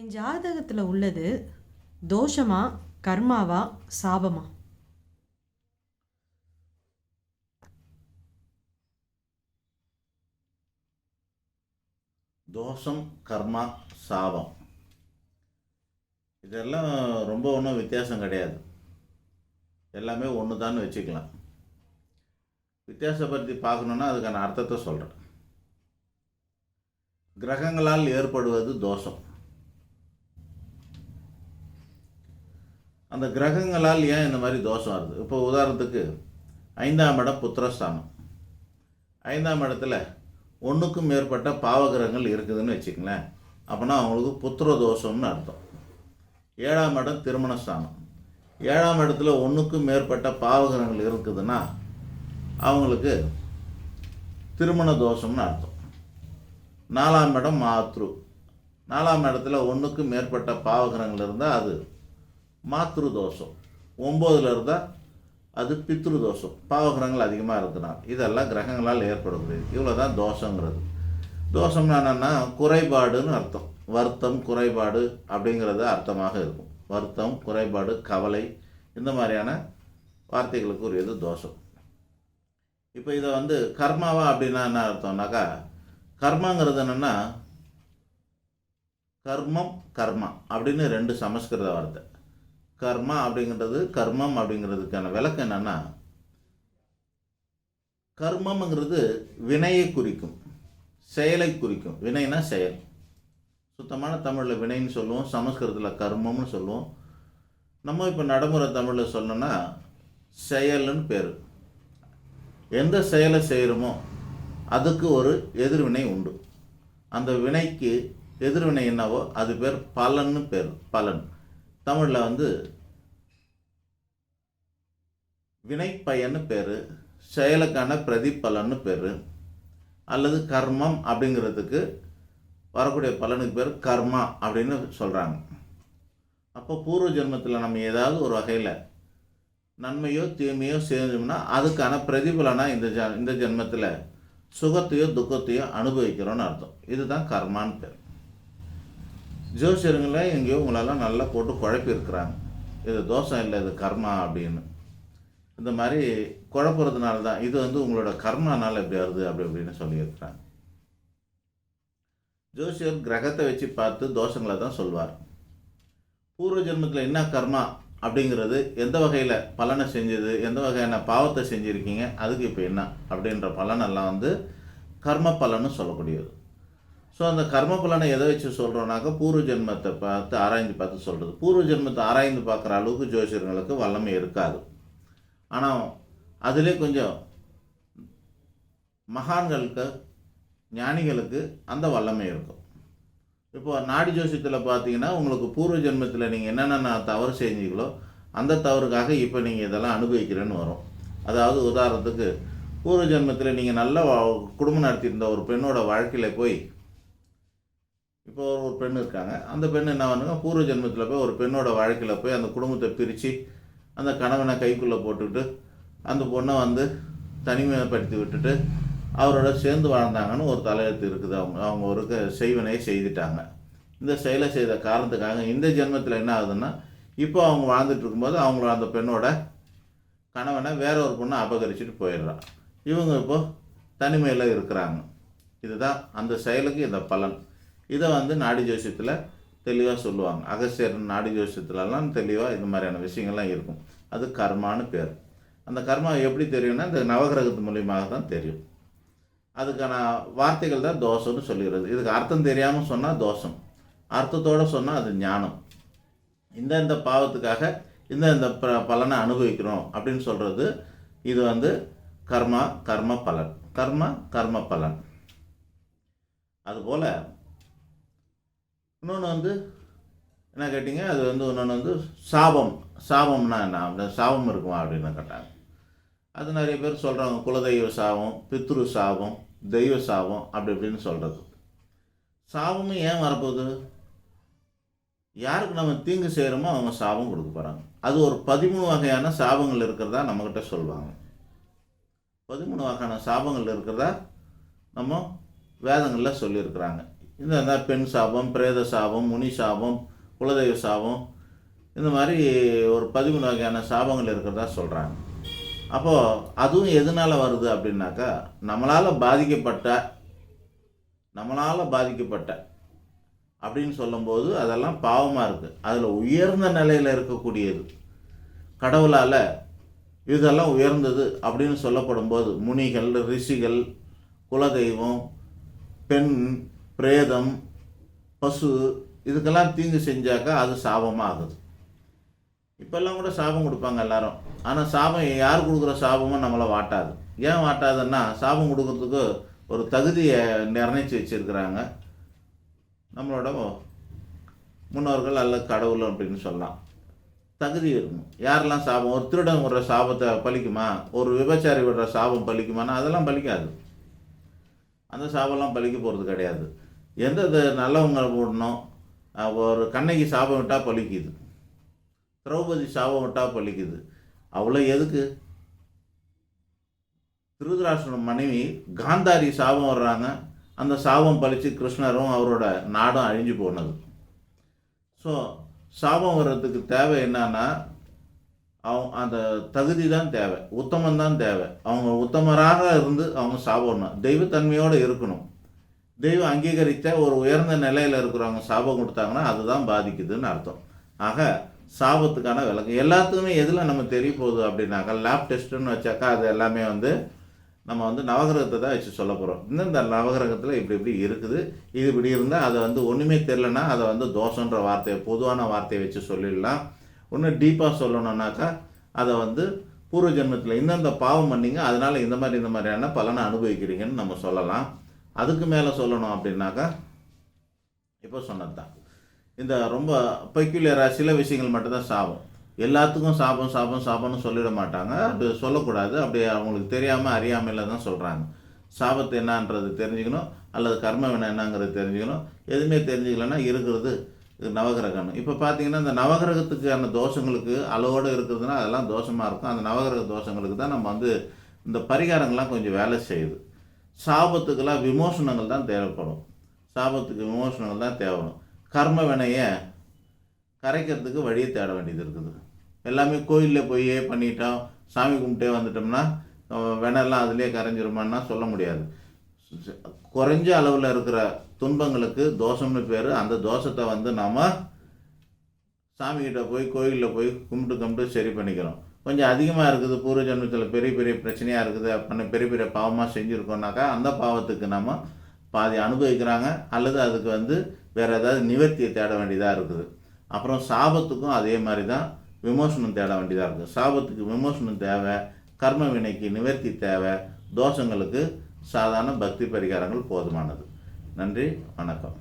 என் ஜாதகத்தில் உள்ளது தோஷமா கர்மாவா சாபமா? தோஷம் கர்மா சாபம். இதெல்லாம் ரொம்ப ஒன்றும் வித்தியாசம் கிடையாது. எல்லாமே ஒன்று தான் வச்சுக்கலாம். வித்தியாசப்படுத்தி பார்க்கணுன்னா அதுக்கான அர்த்தத்தை சொல்கிறேன் கிரகங்களால் ஏற்படுவது தோஷம். அந்த கிரகங்களால் ஏன் இந்த மாதிரி தோஷம் வருது? இப்போ உதாரணத்துக்கு ஐந்தாம் இடம் புத்திரஸ்தானம். ஐந்தாம் இடத்துல ஒன்றுக்கும் மேற்பட்ட பாவகிரகங்கள் இருக்குதுன்னு வச்சுக்கங்களேன். அப்போனா அவங்களுக்கு புத்திர தோஷம்னு அர்த்தம். ஏழாம் இடம் திருமணஸ்தானம். ஏழாம் இடத்துல ஒன்றுக்கும் மேற்பட்ட பாவகிரகங்கள் இருக்குதுன்னா அவங்களுக்கு திருமண தோஷம்னு அர்த்தம். நாலாம் இடம் மாத்ரு. நாலாம் இடத்துல ஒன்றுக்கும் மேற்பட்ட பாவகிரகங்கள் இருந்தால் அது மாத்ரு தோஷம் ஒம்போதில் இருந்தால் அது பித்ரு தோஷம் பாவகிரகங்கள் அதிகமாக இருந்தனால் இதெல்லாம் கிரகங்களால் ஏற்படக்கூடியது. இவ்வளோ தான் தோஷங்கிறது. தோஷம்னா என்னென்னா குறைபாடுன்னு அர்த்தம். வருத்தம் குறைபாடு அப்படிங்கிறது அர்த்தமாக இருக்கும். வருத்தம் குறைபாடு கவலை இந்த மாதிரியான வார்த்தைகளுக்கு உரியது தோஷம். இப்போ இதை வந்து கர்மாவா அப்படின்னா என்ன அர்த்தம்னாக்கா கர்மாங்கிறது என்னென்னா கர்மம் கர்மா அப்படின்னு ரெண்டு சமஸ்கிருத வார்த்தை. கர்மா அப்படிங்கிறது கர்மம் அப்படிங்கிறதுக்கான விளக்கம் என்னன்னா கர்மம்ங்கிறது வினையை குறிக்கும் செயலை குறிக்கும். வினைனா செயல். சுத்தமான தமிழில் வினைன்னு சொல்லுவோம் சமஸ்கிருதத்தில் கர்மம்னு சொல்லுவோம். நம்ம இப்போ நடைமுறை தமிழில் சொல்லணும்னா செயல்னு பேர். எந்த செயலை செய்கிறோமோ அதுக்கு ஒரு எதிர்வினை உண்டு. அந்த வினைக்கு எதிர்வினை என்னவோ அது பேர் பலன்னு பேர் பலன். தமிழில் வந்து வினைப்பயன்னு பேர் செயலுக்கான பிரதிபலன்னு பேர் அல்லது கர்மம் அப்படிங்கிறதுக்கு வரக்கூடிய பலனுக்கு பேர் கர்மா அப்படின்னு சொல்கிறாங்க அப்போ பூர்வ ஜென்மத்தில் நம்ம ஏதாவது ஒரு வகையில் நன்மையோ தீமையோ செஞ்சோம்னா அதுக்கான பிரதிபலனாக இந்த ஜ இந்த ஜென்மத்தில் சுகத்தையோ துக்கத்தையோ அனுபவிக்கிறோன்னு அர்த்தம். இதுதான் கர்மான்னு பேர். ஜோசியருங்கள எங்கேயோ உங்களெல்லாம் நல்லா போட்டு குழப்பியிருக்கிறாங்க. இது தோஷம் இல்லை இது கர்மா அப்படின்னு. இந்த மாதிரி குழப்புறதுனால தான் இது வந்து உங்களோட கர்மானால எப்படி வருது அப்படி அப்படின்னு சொல்லியிருக்கிறாங்க. ஜோசியர் கிரகத்தை வச்சு பார்த்து தோஷங்களை தான் சொல்வார். பூர்வ ஜென்மத்தில் என்ன கர்மா அப்படிங்கிறது எந்த வகையில் பலனை செஞ்சது எந்த வகையான பாவத்தை செஞ்சுருக்கீங்க அதுக்கு இப்போ என்ன அப்படின்ற பலனெல்லாம் வந்து கர்ம பலன்னு சொல்லக்கூடியது. ஸோ அந்த கர்ம பலனை எதை வச்சு சொல்கிறோன்னாக்கா பூர்வ ஜென்மத்தை பார்த்து ஆராய்ந்து பார்த்து சொல்கிறது பூர்வ ஜென்மத்தை ஆராய்ந்து பார்க்குற அளவுக்கு ஜோசியர்களுக்கு வல்லமை இருக்காது. ஆனால் அதிலே கொஞ்சம் மகான்களுக்கு ஞானிகளுக்கு அந்த வல்லமை இருக்கும். இப்போ நாடி ஜோசியத்தில் பார்த்தீங்கன்னா உங்களுக்கு பூர்வ ஜென்மத்தில் நீங்கள் என்னென்ன தவறு செஞ்சீங்களோ அந்த தவறுக்காக இப்போ நீங்கள் இதெல்லாம் அனுபவிக்கிறேன்னு வரும். அதாவது உதாரணத்துக்கு பூர்வ ஜென்மத்தில் நீங்கள் நல்ல குடும்பம் நடத்தியிருந்த ஒரு பெண்ணோட வாழ்க்கையில் போய் இப்போ ஒரு பெண் இருக்காங்க. அந்த பெண் என்ன பண்ணுங்க பூர்வ ஜென்மத்தில் போய் ஒரு பெண்ணோட வாழ்க்கையில் போய் அந்த குடும்பத்தை பிரித்து அந்த கணவனை கைக்குள்ளே போட்டுக்கிட்டு அந்த பொண்ணை வந்து தனிமைப்படுத்தி விட்டுட்டு அவரோட சேர்ந்து வாழ்ந்தாங்கன்னு ஒரு தலையெழுத்து இருக்குது. அவங்க அவங்க ஒரு க- செய்துட்டாங்க. இந்த செயலை செய்த காரணத்துக்காக இந்த ஜென்மத்தில் என்ன ஆகுதுன்னா இப்போ அவங்க வாழ்ந்துட்டு இருக்கும்போது அவங்கள அந்த பெண்ணோட கணவனை வேற ஒரு பொண்ணை அபகரிச்சுட்டு போயிடுறான். இவங்க இப்போ தனிமையில் இருக்கிறாங்க. இதுதான் அந்த செயலுக்கு இந்த பலன். இதை வந்து நாடி ஜோசியத்தில் தெளிவாக சொல்லுவாங்க. அகஸ்தியர் நாடி ஜோசியத்துலலாம் தெளிவாக இந்த மாதிரியான விஷயங்கள்லாம் இருக்கும். அது கர்மான்னு பேர். அந்த கர்மா எப்படி தெரியும்னா இந்த நவகிரகத்து மூலியமாக தான் தெரியும். அதுக்கான வார்த்தைகள் தான் தோஷம்னு சொல்லிடுறது இதுக்கு அர்த்தம் தெரியாமல் சொன்னால் தோஷம். அர்த்தத்தோடு சொன்னால் அது ஞானம். இந்த இந்த பாவத்துக்காக இந்த இந்த ப- பலனை அனுபவிக்கிறோம் அப்படின்னு சொல்கிறது இது வந்து கர்மா கர்ம பலன். கர்மா கர்ம பலன். அதுபோல் இன்னொன்று வந்து என்ன கேட்டிங்க? அது வந்து இன்னொன்று வந்து சாபம். சாபம்னா என்ன? அப்படி சாபம் இருக்குமா அப்படின்னு கேட்டாங்க. அது நிறைய பேர் சொல்கிறாங்க குலதெய்வ சாபம் பித்ரு சாபம் தெய்வ சாபம் அப்படி இப்படின்னு சொல்கிறது சாபமும் ஏன் வரப்போகுது? யாருக்கு நம்ம தீங்கு செய்கிறோமோ அவங்க சாபம் கொடுக்க போகிறாங்க அது ஒரு பதிமூணு வகையான சாபங்கள் இருக்கிறதா நம்மக்கிட்ட சொல்லுவாங்க. பதிமூணு வகையான சாபங்கள் இருக்கிறதா நம்ம வேதங்களில் சொல்லியிருக்கிறாங்க. இந்த பெண் சாபம் பிரேத சாபம் முனி சாபம் குலதெய்வ சாபம் இந்த மாதிரி ஒரு பதிமூணு வகையான சாபங்கள் இருக்கிறதா சொல்கிறாங்க அப்போது அதுவும் எதனால் வருது அப்படின்னாக்கா நம்மளால் பாதிக்கப்பட்ட நம்மளால் பாதிக்கப்பட்ட அப்படின்னு சொல்லும்போது அதெல்லாம் பாவமாக இருக்குது அதில் உயர்ந்த நிலையில் இருக்கக்கூடியது. கடவுளால் இதெல்லாம் உயர்ந்தது அப்படின்னு சொல்லப்படும்போது முனிகள் ரிஷிகள் குலதெய்வம் பெண் பிரேதம் பசு இதுக்கெல்லாம் தீங்கு செஞ்சாக்கா அது சாபமாக ஆகுது இப்போல்லாம் கூட சாபம் கொடுப்பாங்க எல்லாரும். ஆனால் சாபம் யார் கொடுக்குற சாபமும் நம்மளை வாட்டாது. ஏன் வாட்டாதுன்னா சாபம் கொடுக்கறதுக்கு ஒரு தகுதியை நிர்ணயித்து வச்சுருக்கிறாங்க. நம்மளோட முன்னோர்கள் அல்லது கடவுள் அப்படின்னு சொல்லலாம். தகுதி இருக்கணும் யாரெல்லாம் சாபம் ஒரு திருடன் விடுற சாபத்தை பலிக்குமா? ஒரு விபச்சாரி விடுற சாபம் பலிக்குமானா அதெல்லாம் பலிக்காது. அந்த சாபம்லாம் பலிக்க போகிறது கிடையாது. எந்த நல்லவங்க போடணும்? ஒரு கண்ணகி சாபம் விட்டால் பலிக்குது திரௌபதி சாபம் விட்டால் பழிக்குது. அவ்வளோ எதுக்கு? திருதராஷ்டிரம் மனைவி காந்தாரி சாபம் வர்றாங்க. அந்த சாபம் பழித்து கிருஷ்ணரும் அவரோட நாடும் அழிஞ்சு போனது. ஸோ சாபம் வர்றதுக்கு தேவை என்னன்னா அவங்க அந்த தகுதி தான் தேவை. உத்தமம் தான் தேவை. அவங்க உத்தமராக இருந்து அவங்க சாப்பிடணும் தெய்வத்தன்மையோடு இருக்கணும். தெய்வம் அங்கீகரித்த ஒரு உயர்ந்த நிலையில் இருக்கிறவங்க சாபம் கொடுத்தாங்கன்னா அதுதான் பாதிக்குதுன்னு அர்த்தம். ஆக சாபத்துக்கான விளக்கம் எல்லாத்துக்குமே எதில் நம்ம தெரிய போகுது அப்படின்னாக்கா லேப் டெஸ்ட்டுன்னு வச்சாக்கா அது எல்லாமே வந்து நம்ம வந்து நவகிரகத்தை தான் வச்சு சொல்ல போகிறோம் இந்தந்த நவகிரகத்தில் இப்படி இப்படி இருக்குது. இது இப்படி இருந்தால் அதை வந்து ஒன்றுமே தெரிலனா அதை வந்து தோஷன்ற வார்த்தையை பொதுவான வார்த்தையை வச்சு சொல்லிடலாம். ஒன்று டீப்பாக சொல்லணுன்னாக்கா அதை வந்து பூர்வ ஜென்மத்தில் இந்தந்த பாவம் பண்ணீங்க அதனால் இந்த மாதிரி இந்த மாதிரியான பலனை அனுபவிக்கிறீங்கன்னு நம்ம சொல்லலாம். அதுக்கு மேலே சொல்லணும் அப்படின்னாக்கா இப்போ சொன்னது தான் இந்த ரொம்ப பெக்யூலியராக சில விஷயங்கள் மட்டும்தான் சாபம். எல்லாத்துக்கும் சாபம் சாபம் சாபம்னு சொல்லிட மாட்டாங்க. அப்படி சொல்லக்கூடாது. அப்படி அவங்களுக்கு தெரியாமல் அறியாமையில் தான் சொல்கிறாங்க சாபத்து என்னன்றது தெரிஞ்சுக்கணும். அல்லது கர்ம வினை என்னங்கிறது தெரிஞ்சுக்கணும். எதுவுமே தெரிஞ்சுக்கலன்னா இருக்கிறது இது இப்போ பார்த்தீங்கன்னா இந்த நவகிரகத்துக்கான தோஷங்களுக்கு அளவோடு இருக்கிறதுனா அதெல்லாம் தோஷமாக இருக்கும். அந்த நவகிரக தோஷங்களுக்கு தான் நம்ம வந்து இந்த பரிகாரங்கள்லாம் கொஞ்சம் வேலை செய்யுது. சாபத்துக்கெல்லாம் விமோசனங்கள் தான் தேவைப்படும். சாபத்துக்கு விமோசனங்கள் தான் தேவைப்படும். கர்ம வினையை கரைக்கிறதுக்கு வழியை தேட வேண்டியது இருக்குது. எல்லாமே கோயிலில் போய் பண்ணிட்டோம் சாமி கும்பிட்டே வந்துட்டோம்னா வினெல்லாம் அதுலேயே கரைஞ்சிருமான்னா சொல்ல முடியாது. குறைஞ்ச அளவில் இருக்கிற துன்பங்களுக்கு தோஷம்னு பேர். அந்த தோஷத்தை வந்து நாம் சாமிகிட்ட போய் கோயிலில் போய் கும்பிட்டு கும்பிட்டு சரி பண்ணிக்கிறோம். கொஞ்சம் அதிகமாக இருக்குது. பூர்வ ஜென்மத்தில் பெரிய பெரிய பிரச்சனையாக இருக்குது. பண்ண பெரிய பெரிய பாவமாக செஞ்சுருக்கோம்னாக்கா அந்த பாவத்துக்கு நம்ம பாதி அனுபவிக்கிறாங்க. அல்லது அதுக்கு வந்து வேறு ஏதாவது நிவர்த்தியை தேட வேண்டியதாக இருக்குது. அப்புறம் சாபத்துக்கும் அதே மாதிரி தான் விமோசனம் தேட வேண்டியதாக இருக்குது. சாபத்துக்கு விமோசனம் தேவை கர்ம வினைக்கு நிவர்த்தி தேவை தோஷங்களுக்கு சாதாரண பக்தி பரிகாரங்கள் போதுமானது. நன்றி வணக்கம்.